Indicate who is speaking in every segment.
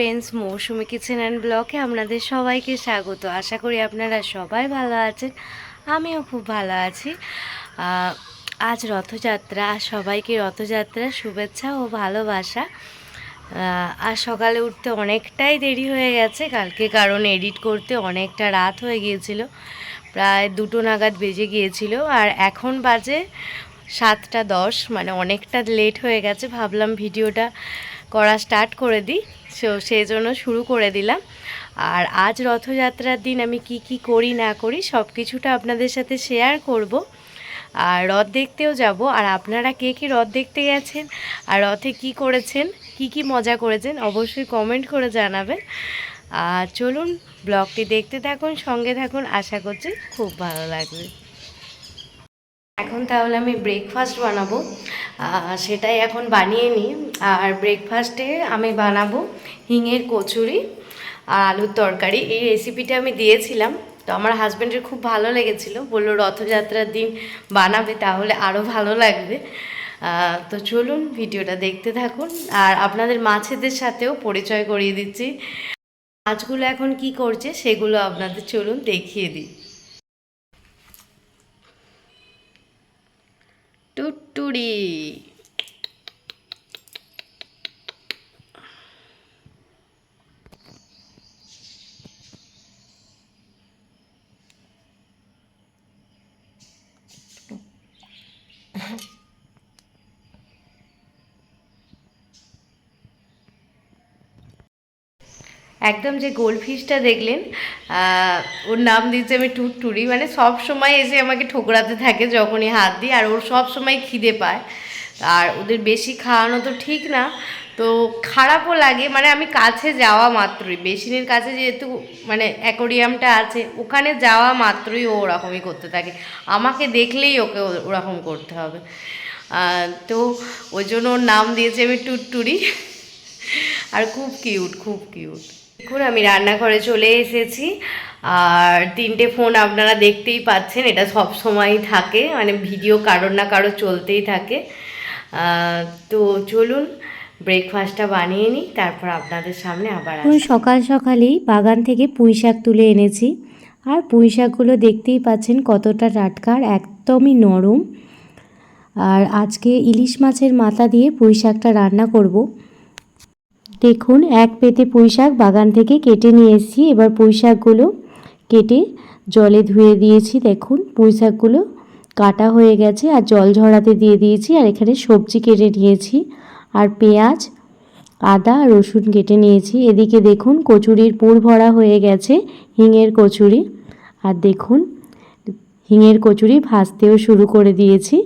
Speaker 1: Friends Mousumi kitchen and ব্লকে আপনাদের সবাইকে স্বাগত। আশা করি আপনারা সবাই ভালো আছেন। আমিও খুব ভালো আছি। আজ রথযাত্রা, সবাইকে রথযাত্রার শুভেচ্ছা ও ভালোবাসা। আর সকালে উঠতে অনেকটাই দেরি হয়ে গেছে, কালকে কারণ এডিট করতে অনেকটা রাত হয়ে গিয়েছিল। প্রায় দুটো নাগাদ বেজে গিয়েছিল, আর এখন বাজে সাতটা দশ মানে অনেকটা লেট হয়ে গেছে, ভাবলাম ভিডিওটা করা স্টার্ট করে দিই। সো সেই জন্য শুরু করে দিলাম। আর আজ রথযাত্রার দিন আমি কি কি করি, না করি সব কিছুটা আপনাদের সাথে শেয়ার করব। আর রথ দেখতেও যাব। আর আপনারা কে কি রথ দেখতে গেছেন, আর রথে কি করেছেন, কি কি মজা করেছেন, অবশ্যই কমেন্ট করে জানাবেন। আর চলুন, ব্লগটি দেখতে থাকুন, সঙ্গে থাকুন। আশা করছি খুব ভালো লাগবে। এখন তাহলে আমি ব্রেকফাস্ট বানাবো। সেটাই এখন বানিয়ে নিই। আর ব্রেকফাস্টে আমি বানাবো হিঙের কচুরি আর আলুর তরকারি। এই রেসিপিটা আমি দিয়েছিলাম। তো আমার হাজব্যান্ডের খুব ভালো লেগেছিল। বলল, রথযাত্রার দিন বানাবে, তাহলে আরও ভালো লাগবে। তো চলুন ভিডিওটা দেখতে থাকুন। আর আপনাদের মাছেদের সাথেও পরিচয় করিয়ে দিচ্ছি। মাছগুলো এখন কি করছে, সেগুলো আপনাদের চলুন দেখিয়ে দিই। 도토리 একদম যে গোল্ড ফিশটা দেখলেন ওর নাম দিয়েছে আমি টুটটুরি মানে সব সময় এসে আমাকে ঠোকরাতে থাকে যখনই হাত দিই, আর ওর সব সময় খিদে পায়। আর ওদের বেশি খাওয়ানো তো ঠিক না, তো খারাপও লাগে মানে আমি কাছে যাওয়া মাত্রই বেসিনের কাছে যেহেতু মানে অ্যাকোরিয়ামটা আছে, ওখানে যাওয়া মাত্রই ও ওরকমই করতে থাকে। আমাকে দেখলেই ওকে ওরকম করতে হবে। তো ওই জন্য ওর নাম দিয়েছে আমি টুটটুরি আর খুব কিউট খুব কিউট দেখুন আমি রান্নাঘরে চলে এসেছি। আর তিনটে ফোন আপনারা দেখতেই পাচ্ছেন এটা সব সময়ই থাকে মানে ভিডিও কারোর না কারও চলতেই থাকে। তো চলুন ব্রেকফাস্টটা বানিয়ে নিই তারপর আপনাদের সামনে আবার
Speaker 2: সকাল সকালেই বাগান থেকে পুঁই শাক তুলে এনেছি। আর পুঁই শাকগুলো দেখতেই পাচ্ছেন কতটা টাটকা আর একদমই নরম। আর আজকে ইলিশ মাছের মাথা দিয়ে পুঁই শাকটা রান্না করব। দেখুন, এক পেতে পুঁই শাক বাগান থেকে কেটে নিয়ে এসেছি। এবার পুঁই শাকগুলো কেটে জলে ধুয়ে দিয়েছি, দেখুন। পুঁই শাকগুলো কাটা হয়ে গেছে আর জল ঝরাতে দিয়ে দিয়েছি আর এখানে সবজি কেটে নিয়েছি আর পেঁয়াজ, আদা, রসুন কেটে নিয়েছি। এদিকে দেখুন, কচুরির পুর ভরা হয়ে গেছে, হিঙের কচুরি। আর দেখুন, হিঙের কচুরি ভাজতেও শুরু করে দিয়েছি।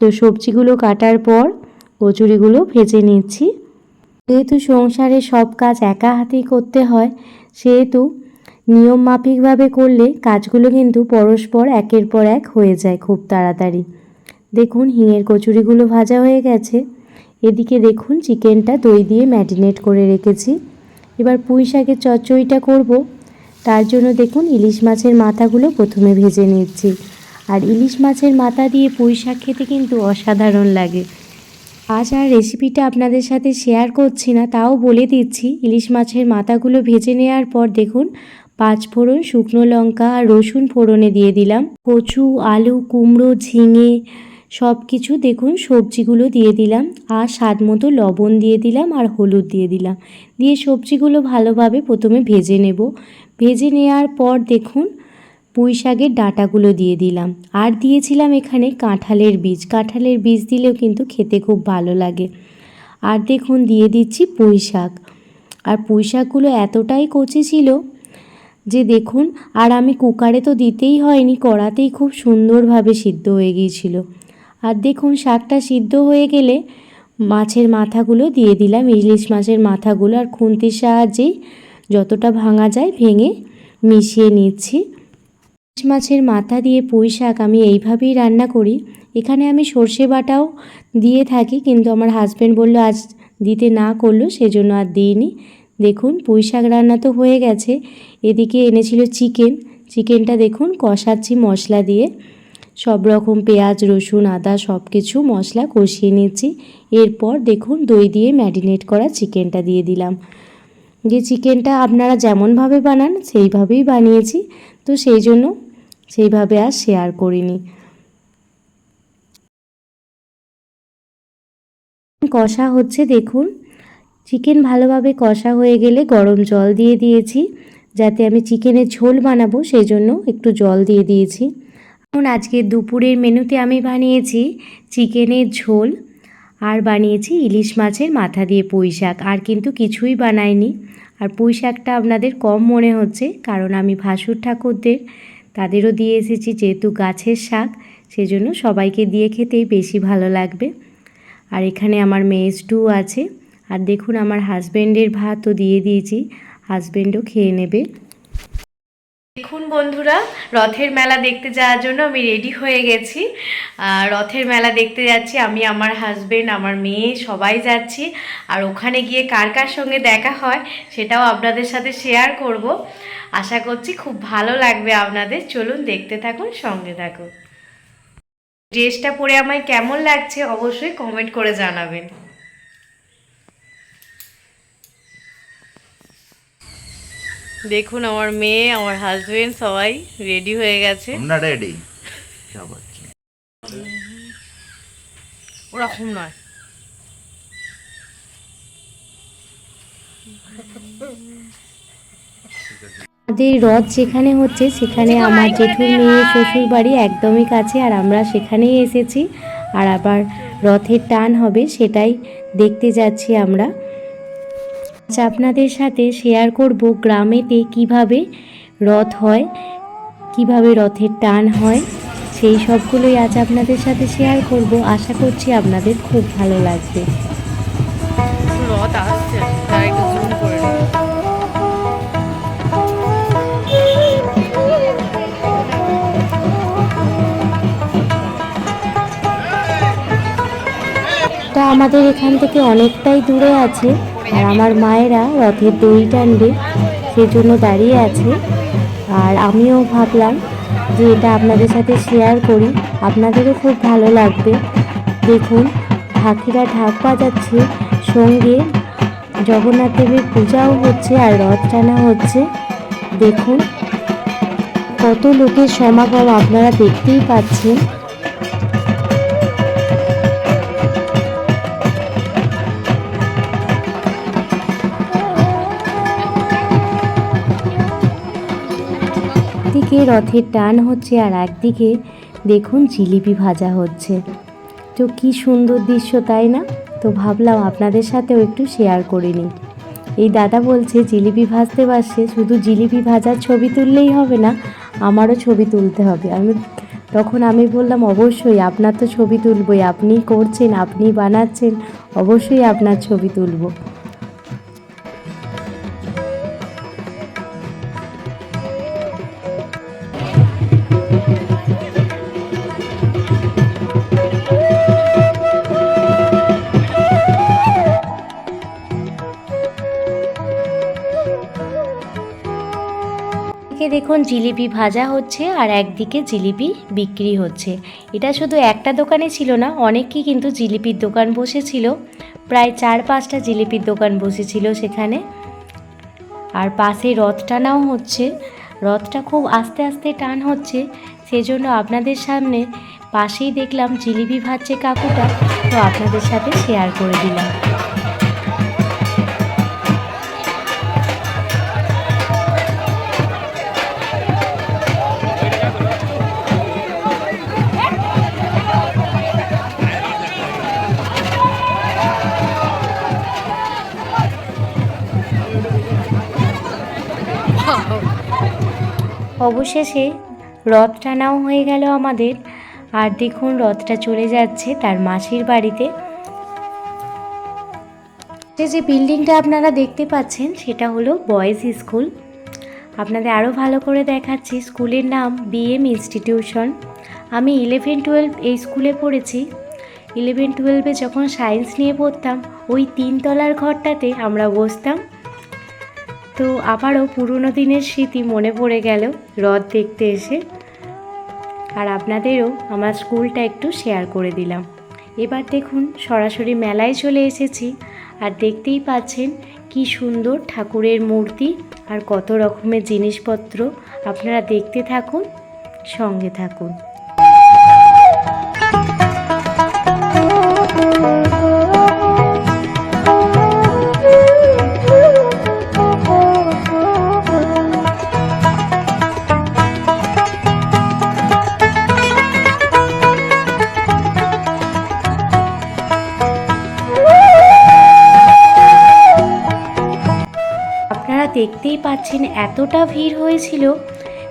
Speaker 2: তো সবজিগুলো কাটার পর কচুরিগুলো ভেজে নিচ্ছি। যেহেতু সংসারে সব কাজ একা হাতেই করতে হয়, সেহেতু নিয়ম মাফিকভাবে করলে কাজগুলো কিন্তু পরস্পর একের পর এক হয়ে যায় খুব তাড়াতাড়ি। দেখুন, হিঙের কচুরিগুলো ভাজা হয়ে গেছে। এদিকে দেখুন, চিকেনটা দই দিয়ে ম্যারিনেট করে রেখেছি। এবার পুঁই শাকের চচ্চড়িটা করব। তার জন্য দেখুন, ইলিশ মাছের মাথাগুলো প্রথমে ভেজে নিচ্ছি। আর ইলিশ মাছের মাথা দিয়ে পুঁই শাক খেতে কিন্তু অসাধারণ লাগে। আজ আর রেসিপিটা আপনাদের সাথে শেয়ার করছি না, তাও বলে দিচ্ছি। ইলিশ মাছের মাথাগুলো ভেজে নেওয়ার পর দেখুন, পাঁচ ফোড়ন শুকনো লঙ্কা আর রসুন ফোড়নে দিয়ে দিলাম। কচু, আলু, কুমড়ো, ঝিঙে সব কিছু দেখুন সবজিগুলো দিয়ে দিলাম। আর স্বাদ মতো লবণ দিয়ে দিলাম আর হলুদ দিয়ে দিলাম। দিয়ে সবজিগুলো ভালোভাবে প্রথমে ভেজে নেব। ভেজে নেওয়ার পর দেখুন পুঁই শাকের ডাঁটাগুলো দিয়ে দিলাম। আর দিয়েছিলাম এখানে কাঁঠালের বীজ। কাঁঠালের বীজ দিলেও কিন্তু খেতে খুব ভালো লাগে। আর দেখুন, দিয়ে দিচ্ছি পুঁই শাক। আর পুঁই শাকগুলো এতটাই কচি ছিল যে দেখুন, আর আমি কুকারে তো দিতেই হয়নি, কড়াতেই খুব সুন্দরভাবে সিদ্ধ হয়ে গিয়েছিল। আর দেখুন, শাকটা সিদ্ধ হয়ে গেলে মাছের মাথাগুলো দিয়ে দিলাম, ইলিশ মাছের মাথাগুলো। আর খুন্তির সাহায্যেই যতটা ভাঙা যায় ভেঙে মিশিয়ে নিচ্ছি। মাছের মাথা দিয়ে পুঁই শাক আমি এইভাবেই রান্না করি। এখানে আমি সর্ষে বাটাও দিয়ে থাকি, কিন্তু আমার হাজব্যান্ড বলল, আজ দিতে না করল, সেজন্য আর দিইনি। দেখুন, পুঁই শাক রান্না তো হয়ে গেছে। এদিকে এনেছিল চিকেন চিকেনটা দেখুন, কষাচ্ছি মশলা দিয়ে। সব রকম পেঁয়াজ, রসুন, আদা সব কিছু মশলা কষিয়ে নিচ্ছি। এরপর দেখুন, দই দিয়ে ম্যারিনেট করা চিকেনটা দিয়ে দিলাম। যে চিকেনটা আপনারা যেমনভাবে বানান, সেইভাবেই বানিয়েছি। তো সেই জন্য সেইভাবে আর শেয়ার করিনি। কষা হচ্ছে দেখুন চিকেন ভালোভাবে কষা হয়ে গেলে গরম জল দিয়ে দিয়েছি, যাতে আমি চিকেনের ঝোল বানাবো সেই জন্য একটু জল দিয়ে দিয়েছি। এখন আজকে দুপুরের মেনুতে আমি বানিয়েছি চিকেনের ঝোল, আর বানিয়েছি ইলিশ মাছের মাথা দিয়ে পুঁই শাক, আর কিন্তু কিছুই বানাইনি। আর পুঁই শাকটা আপনাদের কম মনে হচ্ছে, কারণ আমি ভাসুর ঠাকুরদের তাদেরও দিয়ে এসেছি যেহেতু গাছের শাক, সেজন্য সবাইকে দিয়ে খেতেই বেশি ভালো লাগবে। আর এখানে আমার মেয়ে স্টু আছে। আর দেখুন, আমার হাজব্যান্ডের ভাতও দিয়ে দিয়েছি। হাজব্যান্ডও খেয়ে নেবে।
Speaker 1: দেখুন বন্ধুরা, রথের মেলা দেখতে যাওয়ার জন্য আমি রেডি হয়ে গেছি। রথের মেলা দেখতে যাচ্ছি, আমি, আমার হাজবেন্ড আমার মেয়ে, সবাই যাচ্ছি। আর ওখানে গিয়ে কার কার সঙ্গে দেখা হয়, সেটাও আপনাদের সাথে শেয়ার করব। আশা করছি খুব ভালো লাগবে আপনাদের। চলুন দেখতে থাকুন, সঙ্গে থাকুন। ড্রেসটা পরে আমায় কেমন লাগছে, অবশ্যই কমেন্ট করে জানাবেন। দেখুন আমার মেয়ে আমার হাজবেন্ড সবাই রেডি হয়ে গেছে।
Speaker 3: আমরা রেডি
Speaker 1: ওরকম নয়।
Speaker 2: আমাদের রথ যেখানে হচ্ছে সেখানে আমার জেঠুর মেয়ে শ্বশুর বাড়ি একদমই কাছে আর আমরা সেখানেই এসেছি। আর আবার রথের টান হবে সেটাই দেখতে যাচ্ছি আমরা। আচ্ছা আপনাদের সাথে শেয়ার করব গ্রামেতে কীভাবে রথ হয় কীভাবে রথের টান হয় সেই সবগুলোই আজ আপনাদের সাথে শেয়ার করব। আশা করছি আপনাদের খুব ভালো লাগবে।
Speaker 1: রথ আসছে
Speaker 2: আমাদের এখান থেকে অনেকটাই দূরে আছে। আর আমার মায়েরা রথের দড়ি টানবে সেজন্য দাঁড়িয়ে আছে। আর আমিও ভাবলাম যে এটা আপনাদের সাথে শেয়ার করি। আপনাদেরও খুব ভালো লাগবে। দেখুন ঢাকিরা ঢাক বাজাচ্ছে সঙ্গে জগন্নাথ দেবের পূজাও হচ্ছে আর রথ টানা হচ্ছে। দেখুন কত লোকের সমাগম আপনারা দেখতেই পাচ্ছেন। একদিকে রথের টান হচ্ছে আর একদিকে দেখুন জিলিপি ভাজা হচ্ছে। তো কি সুন্দর দৃশ্য, তাই না? তো ভাবলাম আপনাদের সাথেও একটু শেয়ার করে নিই। এই দাদা বলছে, জিলিপি ভাজতে পারছে শুধু জিলিপি ভাজার ছবি তুললেই হবে না, আমারও ছবি তুলতে হবে। আমি তখন আমি বললাম, অবশ্যই, আপনার তো ছবি তুলবই আপনি করছেন আপনি বানাচ্ছেন, অবশ্যই আপনার ছবি তুলবো। এদিকে দেখুন জিলিপি ভাজা হচ্ছে আর একদিকে জিলিপি বিক্রি হচ্ছে। এটা শুধু একটা দোকানে ছিল না, অনেকই কিন্তু জিলিপির দোকান বসেছিল। প্রায় চার পাঁচটা জিলিপির দোকান বসেছিল সেখানে। আর পাশে রথ টানাও হচ্ছে। রথটা খুব আস্তে আস্তে টান হচ্ছে, সেজন্য আপনাদের সামনে পাশেই দেখলাম জিলিপি ভাজছে কাকুটা। তো আপনাদের সাথে শেয়ার করে দিলাম। অবশেষে রথ টানাও হয়ে গেল আমাদের। আর দেখুন, রথটা চলে যাচ্ছে তার মাসির বাড়িতে। যে বিল্ডিংটা আপনারা দেখতে পাচ্ছেন, সেটা হলো বয়েজ স্কুল। আপনাদের আরও ভালো করে দেখাচ্ছি। স্কুলের নাম বিএম ইনস্টিটিউশন। আমি ইলেভেন টুয়েলভ এই স্কুলে পড়েছি। ইলেভেন টুয়েলভে যখন সায়েন্স নিয়ে পড়তাম, ওই তিনতলার ঘরটাতে আমরা বসতাম। তো আবারও পুরনো দিনের স্মৃতি মনে পড়ে গেল হ্রদ দেখতে এসে। আর আপনাদেরও আমার স্কুলটা একটু শেয়ার করে দিলাম। এবার দেখুন সরাসরি মেলায় চলে এসেছি আর দেখতেই পাচ্ছেন কি সুন্দর ঠাকুরের মূর্তি আর কত রকমের জিনিসপত্র। আপনারা দেখতে থাকুন, সঙ্গে থাকুন। পাচ্ছেন এতটা ভিড় হয়েছিল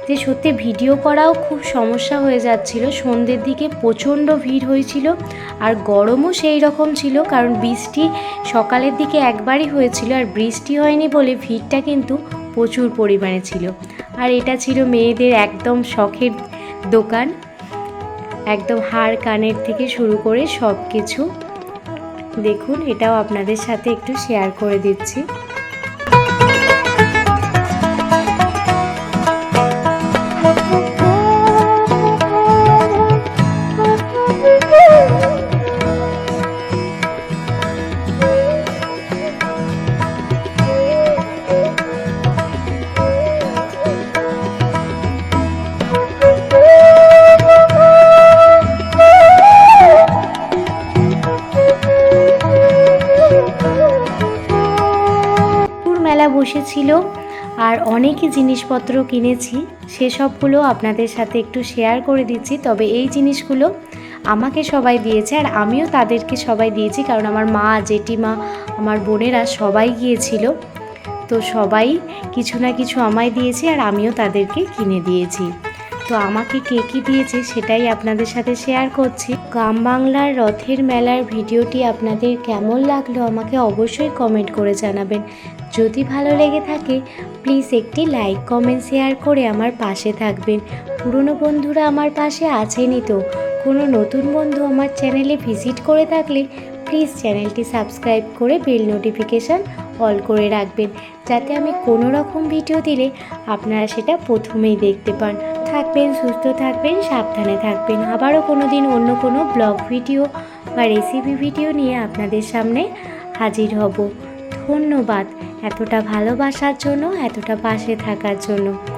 Speaker 2: যে সত্যি ভিডিও করাও খুব সমস্যা হয়ে যাচ্ছিল। সন্ধ্যের দিকে প্রচণ্ড ভিড় হয়েছিল আর গরমও সেই রকম ছিল কারণ বৃষ্টি সকালের দিকে একবারই হয়েছিল আর বৃষ্টি হয়নি বলে ভিড়টা কিন্তু প্রচুর পরিমাণে ছিল। আর এটা ছিল মেয়েদের একদম শখের দোকান। একদম হার কানের থেকে শুরু করে সব কিছু দেখুন, এটাও আপনাদের সাথে একটু শেয়ার করে দিচ্ছি। মেলা বসেছিল আর অনেকই জিনিসপত্র কিনেছি। সেসবগুলো আপনাদের সাথে একটু শেয়ার করে দিচ্ছি। তবে এই জিনিসগুলো আমাকে সবাই দিয়েছে আর আমিও তাদেরকে সবাই দিয়েছি কারণ আমার মা, জেঠিমা, আমার বোনেরা সবাই গিয়েছিল। তো সবাই কিছু না কিছু আমায় দিয়েছে আর আমিও তাদেরকে কিনে দিয়েছি। তো আমাকে কে কী দিয়েছে সেটাই আপনাদের সাথে শেয়ার করছি। গ্রাম বাংলার রথের মেলার ভিডিওটি আপনাদের কেমন লাগল আমাকে অবশ্যই কমেন্ট করে জানাবেন। যদি ভালো লেগে থাকে প্লিজ একটি লাইক কমেন্ট শেয়ার করে আমার পাশে থাকবেন। পুরনো বন্ধুরা আমার পাশে আছেনই তো। কোনো নতুন বন্ধু আমার চ্যানেলে ভিজিট করে থাকলে প্লিজ চ্যানেলটি সাবস্ক্রাইব করে বেল নোটিফিকেশান অল করে রাখবেন। যাতে আমি কোনো রকম ভিডিও দিলে আপনারা সেটা প্রথমেই দেখতে পান। থাকবেন, সুস্থ থাকবেন, সাবধানে থাকবেন। আবারও কোনো দিন অন্য কোনো ব্লগ ভিডিও বা রেসিপি ভিডিও নিয়ে আপনাদের সামনে হাজির হব। ধন্যবাদ। এতটা ভালোবাসার জন্য এতটা পাশে থাকার জন্য।